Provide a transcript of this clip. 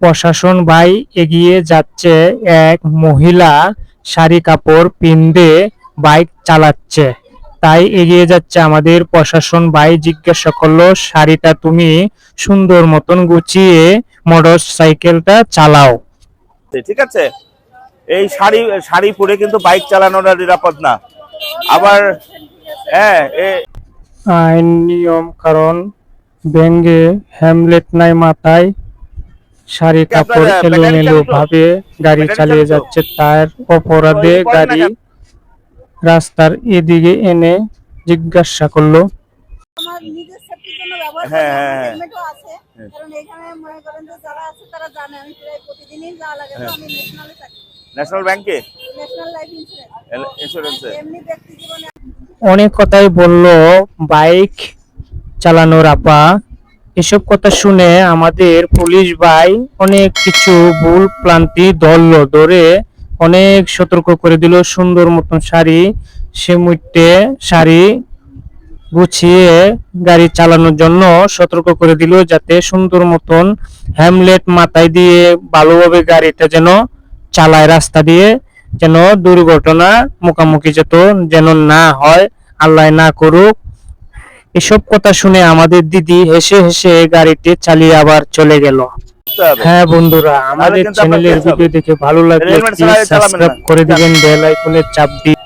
প্রশাসন ভাই এগিয়ে যাচ্ছে এক মহিলা শাড়ি কাপড় পিন্দে বাইক চালাচ্ছে। তাই এগিয়ে যাচ্ছে আমাদের প্রশাসন ভাই জিজ্ঞাসা করল শাড়িটা তুমি সুন্দর মতন গুছিয়ে মোটর সাইকেলটা চালাও। ঠিক আছে? এই শাড়ি শাড়ি পরে কিন্তু বাইক চালানোটা নিরাপদ না। আবার হ্যাঁ এ- আইন নিয়ম কারণ ব্যঙ্গে হ্যামলেট নাই মাথায়। শাড়ি কাপড় ব্যাটারি এলোমেলো ভাবে গাড়ি চালিয়ে যাচ্ছে তার অপরাধে গাড়ি রাস্তার এদিকে এনে জিজ্ঞাসা করল। হ্যাঁ, হ্যাঁ, হ্যাঁ। হেলমেটও আছে। কারণ এখানে মনে করেন যে যারা আছে তারা জানে আমি প্রায় প্রতিদিনই যাওয়া লাগে তো আমি ন্যাশনালে থাকি। ন্যাশনাল ব্যাংকে ন্যাশনাল লাইফ ইন্স্যুরেন্স ইন্স্যুরেন্সে এমনি ব্যক্তি জীবনে অনেক কথাই বলল বাইক চালানোর আপা। এসব কথা শুনে আমাদের পুলিশ ভাই অনেক কিছু ভুল প্লান্তি ধরলো, ধরে অনেক সতর্ক করে দিল। সুন্দর মতন শাড়ি, সে মুহূর্তে শাড়ি গুছিয়ে গাড়ি চালানোর জন্য সতর্ক করে দিল, যাতে সুন্দর মতন হ্যামলেট মাথায় দিয়ে ভালোভাবে গাড়িটা যেন চালায় রাস্তা দিয়ে, যেন দুর্ঘটনা মুখামুখি যেত, যেন না হয়, আল্লাহ না করুক। এসব কথা শুনে আমাদের দিদি হেসে হেসে গাড়িটি চালিয়ে আবার চলে গেল হ্যাঁ বন্ধুরা আমাদের চ্যানেলের ভিডিও দেখে ভালো লাগলে। সাবস্ক্রাইব করে দিবেন বেল আইকনের চাপ দিয়ে